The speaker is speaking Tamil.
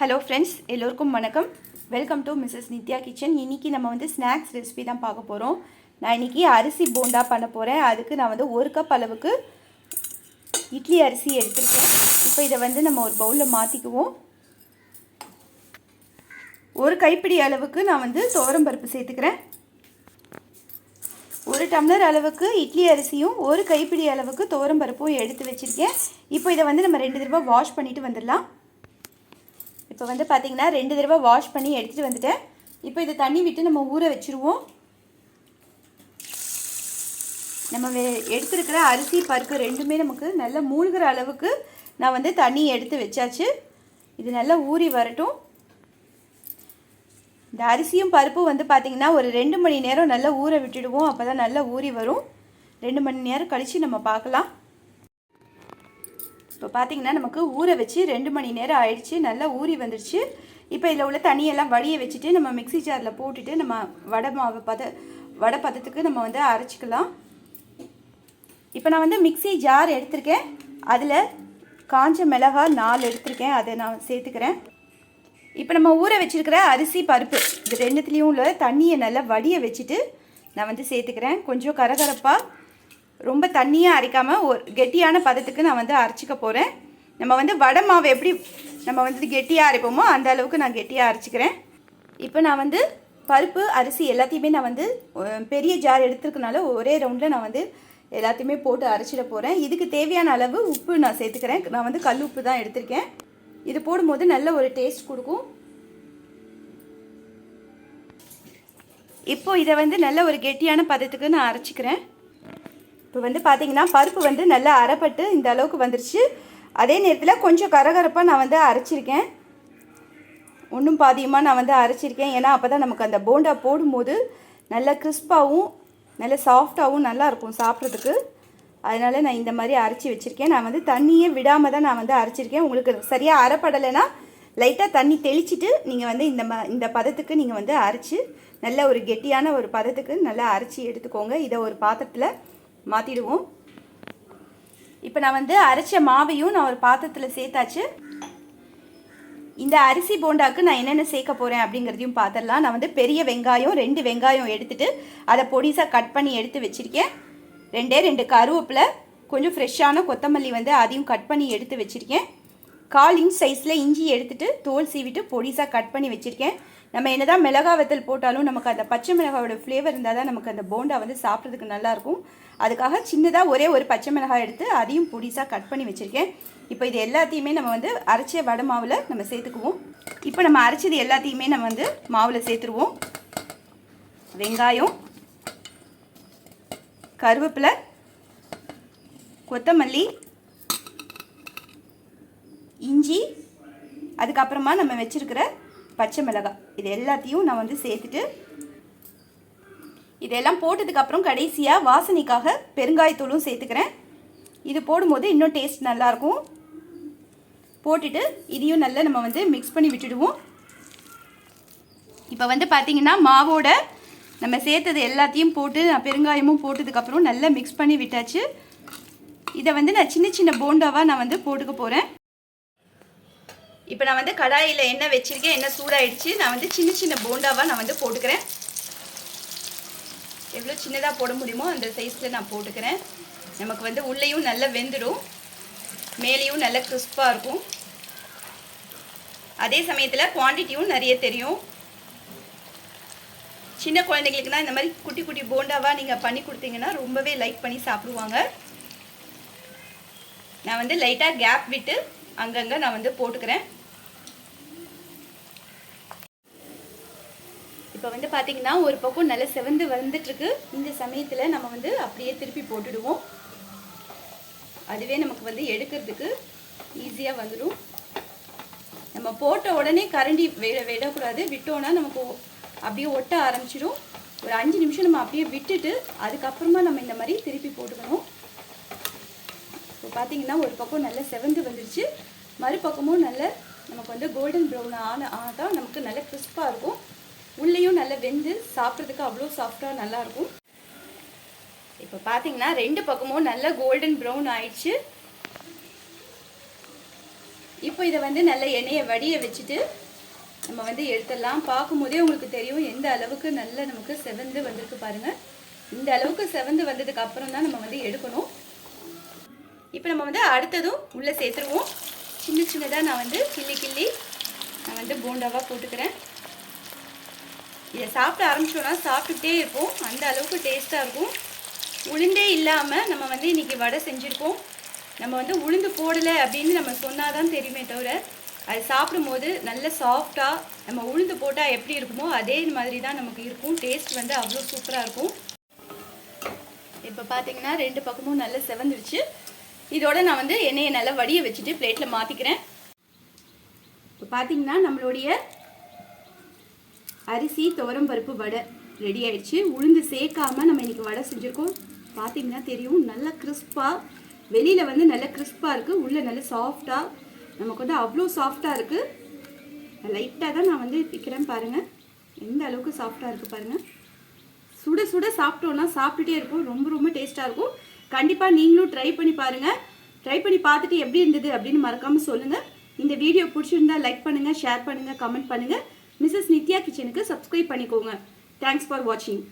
ஹலோ ஃப்ரெண்ட்ஸ் எல்லோருக்கும் வணக்கம். Welcome to Mrs Nithya kitchen இன்றைக்கி நம்ம வந்து ஸ்நாக்ஸ் ரெசிபி தான் பார்க்க போகிறோம் நான் இன்றைக்கி அரிசி போண்டா பண்ண போகிறேன் அதுக்கு நான் வந்து ஒரு கப் அளவுக்கு இட்லி அரிசி எடுத்திருக்கேன். இப்போ இதை வந்து நம்ம ஒரு பவுலில் மாற்றிக்குவோம் ஒரு கைப்பிடி அளவுக்கு நான் வந்து பருப்பு சேர்த்துக்கிறேன். ஒரு டம்ளர் அளவுக்கு இட்லி அரிசியும் ஒரு கைப்பிடி அளவுக்கு பருப்பும் எடுத்து வச்சுருக்கேன். இப்போ இதை வந்து நம்ம ரெண்டு தடவை வாஷ் பண்ணிவிட்டு வந்துடலாம். இப்போ வந்து பார்த்திங்கன்னா ரெண்டு தடவை வாஷ் பண்ணி எடுத்துகிட்டு வந்துட்டேன். இப்போ இதை தண்ணி விட்டு நம்ம ஊற வச்சுருவோம். நம்ம எடுத்துருக்கிற அரிசி பருப்பு ரெண்டுமே நமக்கு நல்லா மூழ்கிற அளவுக்கு நான் வந்து தண்ணி எடுத்து வச்சாச்சு. இது நல்லா ஊறி வரட்டும். இந்த அரிசியும் பருப்பும் வந்து பார்த்திங்கன்னா ஒரு ரெண்டு மணி நேரம் நல்லா ஊற விட்டுடுவோம். அப்போ தான் நல்லா ஊறி வரும். ரெண்டு மணி நேரம் கழித்து நம்ம பார்க்கலாம். இப்போ பார்த்தீங்கன்னா நமக்கு ஊற வச்சு ரெண்டு மணி நேரம் ஆயிடுச்சு நல்லா ஊறி வந்துடுச்சு இப்போ இதில் உள்ள தண்ணியெல்லாம் வடிய வச்சுட்டு நம்ம மிக்சி ஜாரில் போட்டுட்டு நம்ம வடை மாவு பத வடை பதத்துக்கு நம்ம வந்து அரைச்சிக்கலாம். இப்போ நான் வந்து மிக்சி ஜார் எடுத்திருக்கேன். அதில் காஞ்ச மிளகா நாலு எடுத்திருக்கேன். அதை நான் சேர்த்துக்கிறேன். இப்போ நம்ம ஊற வச்சுருக்கிற அரிசி பருப்பு இது ரெண்டுத்துலேயும் உள்ள தண்ணியை நல்லா வடிய வச்சுட்டு நான் வந்து சேர்த்துக்கிறேன். கொஞ்சம் கரகரப்பாக ரொம்ப தண்ணியாக அரைக்காமல் ஒரு கெட்டியான பதத்துக்கு நான் வந்து அரைச்சிக்க போகிறேன் நம்ம வந்து வடை மாவு எப்படி நம்ம வந்து கெட்டியாக அரைப்போமோ அந்த அளவுக்கு நான் கெட்டியாக அரைச்சிக்கிறேன். இப்போ நான் வந்து பருப்பு அரிசி எல்லாத்தையுமே நான் வந்து பெரிய ஜார் எடுத்துருக்கனால ஒரே ரவுண்டில் நான் வந்து எல்லாத்தையுமே போட்டு அரைச்சிட போகிறேன் இதுக்கு தேவையான அளவு உப்பு நான் சேர்த்துக்கிறேன். நான் வந்து கல் உப்பு தான் எடுத்திருக்கேன். இது போடும்போது நல்ல ஒரு டேஸ்ட் கொடுக்கும். இப்போ இதை வந்து நல்ல ஒரு கெட்டியான பதத்துக்கு நான் அரைச்சிக்கிறேன். இப்போ வந்து பார்த்தீங்கன்னா பருப்பு வந்து நல்லா அரைப்பட்டு இந்த அளவுக்கு வந்துருச்சு. அதே நேரத்தில் கொஞ்சம் கரகரப்பாக நான் வந்து அரைச்சிருக்கேன். ஒன்றும் பாதியமாக நான் வந்து அரைச்சிருக்கேன். ஏன்னா அப்போ தான் நமக்கு அந்த போண்டா போடும்போது நல்ல கிறிஸ்பாகவும் நல்ல சாஃப்டாகவும் நல்லாயிருக்கும் சாப்பிட்றதுக்கு. அதனால் நான் இந்த மாதிரி அரைச்சி வச்சுருக்கேன். நான் வந்து தண்ணியே விடாமல் தான் நான் வந்து அரைச்சிருக்கேன். உங்களுக்கு சரியாக அரைப்படலைன்னா லைட்டாக தண்ணி தெளிச்சிட்டு நீங்கள் வந்து இந்த ம இந்த பதத்துக்கு நீங்கள் வந்து அரைச்சி நல்ல ஒரு கெட்டியான ஒரு பதத்துக்கு நல்லா அரைச்சி எடுத்துக்கோங்க. இதை ஒரு பாத்திரத்தில் மாற்றிடுவோம் இப்போ நான் வந்து அரைச்ச மாவையும் நான் ஒரு பாத்திரத்தில் சேர்த்தாச்சு. இந்த அரிசி போண்டாக்கு நான் என்னென்ன சேர்க்க போகிறேன் அப்படிங்கிறதையும் பார்த்துடலாம் நான் வந்து பெரிய வெங்காயம் ரெண்டு வெங்காயம் எடுத்துகிட்டு அதை பொடிசாக கட் பண்ணி எடுத்து வச்சுருக்கேன். ரெண்டே ரெண்டு கருவேப்பில் கொஞ்சம் ஃப்ரெஷ்ஷான கொத்தமல்லி வந்து அதையும் கட் பண்ணி எடுத்து வச்சுருக்கேன். கால் இன்ச் சைஸில் இஞ்சி எடுத்துகிட்டு தோல் சீவிட்டு பொடிசாக கட் பண்ணி வச்சுருக்கேன். நம்ம என்ன தான் மிளகா வத்தல் போட்டாலும் நமக்கு அந்த பச்சை மிளகாவோட ஃப்ளேவர் இருந்தால் தான் நமக்கு அந்த போண்டா வந்து சாப்பிட்றதுக்கு நல்லாயிருக்கும் அதுக்காக சின்னதாக ஒரே ஒரு பச்சை மிளகாய் எடுத்து அதையும் பொடிசாக கட் பண்ணி வச்சுருக்கேன். இப்போ இது எல்லாத்தையுமே நம்ம வந்து அரைச்ச வடை மாவில் நம்ம சேர்த்துக்குவோம். இப்போ நம்ம அரைச்சது எல்லாத்தையுமே நம்ம வந்து மாவில் சேர்த்துருவோம். வெங்காயம் கருவேப்பிலை கொத்தமல்லி இஞ்சி அதுக்கப்புறமா நம்ம வச்சுருக்கிற பச்சை மிளகாய். இது எல்லாத்தையும் நான் வந்து சேர்த்துட்டு இதெல்லாம் போட்டதுக்கப்புறம் கடைசியாக வாசனைக்காக பெருங்காயத்தூளும் சேர்த்துக்கிறேன். இது போடும்போது இன்னும் டேஸ்ட் நல்லாயிருக்கும். போட்டுட்டு இதையும் நல்லா நம்ம வந்து மிக்ஸ் பண்ணி விட்டுடுவோம். இப்போ வந்து பார்த்திங்கன்னா மாவோட நம்ம சேர்த்தது எல்லாத்தையும் போட்டு நான் பெருங்காயமும் போட்டதுக்கப்புறம் நல்லா மிக்ஸ் பண்ணி விட்டாச்சு. இதை வந்து நான் சின்ன சின்ன போண்டாவாக நான் வந்து போட்டுக்க போகிறேன் இப்போ நான் வந்து கடாயில் எண்ணெய் வச்சுருக்கேன் எண்ணெய் சூடாயிடுச்சு நான் வந்து சின்ன சின்ன போண்டாவாக நான் வந்து போட்டுக்கிறேன். எவ்வளோ சின்னதாக போட முடியுமோ அந்த சைஸில் நான் போட்டுக்கிறேன். நமக்கு வந்து உள்ளேயும் நல்லா வெந்துடும் மேலேயும் நல்ல கிறிஸ்பாக இருக்கும். அதே சமயத்தில் குவான்டிட்டியும் நிறைய தெரியும். சின்ன குழந்தைங்களுக்குனா இந்த மாதிரி குட்டி குட்டி போண்டாவாக நீங்கள் பண்ணி கொடுத்தீங்கன்னா ரொம்பவே லைக் பண்ணி சாப்பிடுவாங்க. நான் வந்து லைட்டாக கேப் விட்டு அங்கங்கே நான் வந்து போட்டுக்கிறேன். இப்போ வந்து பார்த்தீங்கன்னா ஒரு பக்கம் நல்ல செவந்து வந்துட்டுருக்கு இந்த சமயத்தில் நம்ம வந்து அப்படியே திருப்பி போட்டுடுவோம். அதுவே நமக்கு வந்து எடுக்கிறதுக்கு ஈஸியாக வந்துடும் நம்ம போட்ட உடனே கரண்டி விட விடக்கூடாது. விட்டோன்னா நமக்கு அப்படியே ஒட்ட ஆரம்பிச்சிடும் ஒரு அஞ்சு நிமிஷம் நம்ம அப்படியே விட்டுட்டு அதுக்கப்புறமா நம்ம இந்த மாதிரி திருப்பி போட்டுக்கணும். இப்போ பார்த்தீங்கன்னா ஒரு பக்கம் நல்ல செவந்து வந்துருச்சு. மறுபக்கமும் நல்ல நமக்கு வந்து கோல்டன் ப்ரௌன் ஆன ஆனால் நமக்கு நல்ல கிறிஸ்பாக இருக்கும். உள்ளேயும் நல்லா வெந்து சாப்பிட்றதுக்கு அவ்வளோ சாஃப்டாக நல்லாயிருக்கும். இப்போ பார்த்தீங்கன்னா ரெண்டு பக்கமும் நல்ல கோல்டன் ப்ரௌன் ஆயிடுச்சு. இப்போ இதை வந்து நல்ல எண்ணெயை வடிய வச்சுட்டு நம்ம வந்து எடுத்துடலாம். பார்க்கும்போதே உங்களுக்கு தெரியும் எந்த அளவுக்கு நல்ல நமக்கு செவந்து வந்திருக்கு பாருங்கள் இந்த அளவுக்கு செவந்து வந்ததுக்கு அப்புறம் தான் நம்ம வந்து எடுக்கணும். இப்போ நம்ம வந்து அடுத்ததும் உள்ளே சேர்த்துருவோம். சின்ன சின்னதாக நான் வந்து கிள்ளி கிள்ளி நான் வந்து போண்டாவாக போட்டுக்கிறேன். இதை சாப்பிட ஆரம்பிச்சோன்னா சாப்பிட்டுட்டே இருப்போம். அந்த அளவுக்கு டேஸ்ட்டாக இருக்கும். உளுந்தே இல்லாமல் நம்ம வந்து இன்றைக்கி வடை செஞ்சுருக்கோம். நம்ம வந்து உளுந்து போடலை அப்படின்னு நம்ம சொன்னால் தான் தெரியுமே தவிர அது சாப்பிடும்போது நல்ல சாஃப்டாக நம்ம உளுந்து போட்டால் எப்படி இருக்குமோ அதே மாதிரி தான் நமக்கு இருக்கும். டேஸ்ட் வந்து அவ்வளோ சூப்பராக இருக்கும். இப்போ பார்த்தீங்கன்னா ரெண்டு பக்கமும் நல்லா செவந்துருச்சு. இதோட நான் வந்து எண்ணெயை நல்லா வடிய வச்சுட்டு பிளேட்டில் மாற்றிக்கிறேன் இப்போ பார்த்தீங்கன்னா நம்மளுடைய அரிசி துவரம் பருப்பு வடை ரெடி ஆயிடுச்சு. உளுந்து சேர்க்காம நம்ம இன்னைக்கு வடை செஞ்சுருக்கோம். பார்த்தீங்கன்னா தெரியும். நல்லா கிறிஸ்பாக வெளியில் வந்து நல்லா கிறிஸ்பாக இருக்குது உள்ளே நல்ல சாஃப்டாக நமக்கு வந்து அவ்வளோ சாஃப்டாக இருக்குது லைட்டாக தான் நான் வந்து பிக்கிறேன் பாருங்கள் எந்த அளவுக்கு சாஃப்டாக இருக்குது பாருங்கள் சுட சுட சாப்பிட்டோன்னா சாப்பிட்டுட்டே இருக்கும் ரொம்ப ரொம்ப டேஸ்ட்டாக இருக்கும். கண்டிப்பாக நீங்களும் ட்ரை பண்ணி பாருங்கள் ட்ரை பண்ணி பார்த்துட்டு எப்படி இருந்தது அப்படின்னு மறக்காமல் சொல்லுங்கள் இந்த வீடியோ பிடிச்சிருந்தா லைக் பண்ணுங்கள் ஷேர் பண்ணுங்கள் கமெண்ட் பண்ணுங்கள் மிஸ்ஸஸ் நித்யா கிச்சனுக்கு சப்ஸ்கிரைப் பண்ணிக்கோங்க. தேங்க்ஸ் ஃபார் வாட்சிங்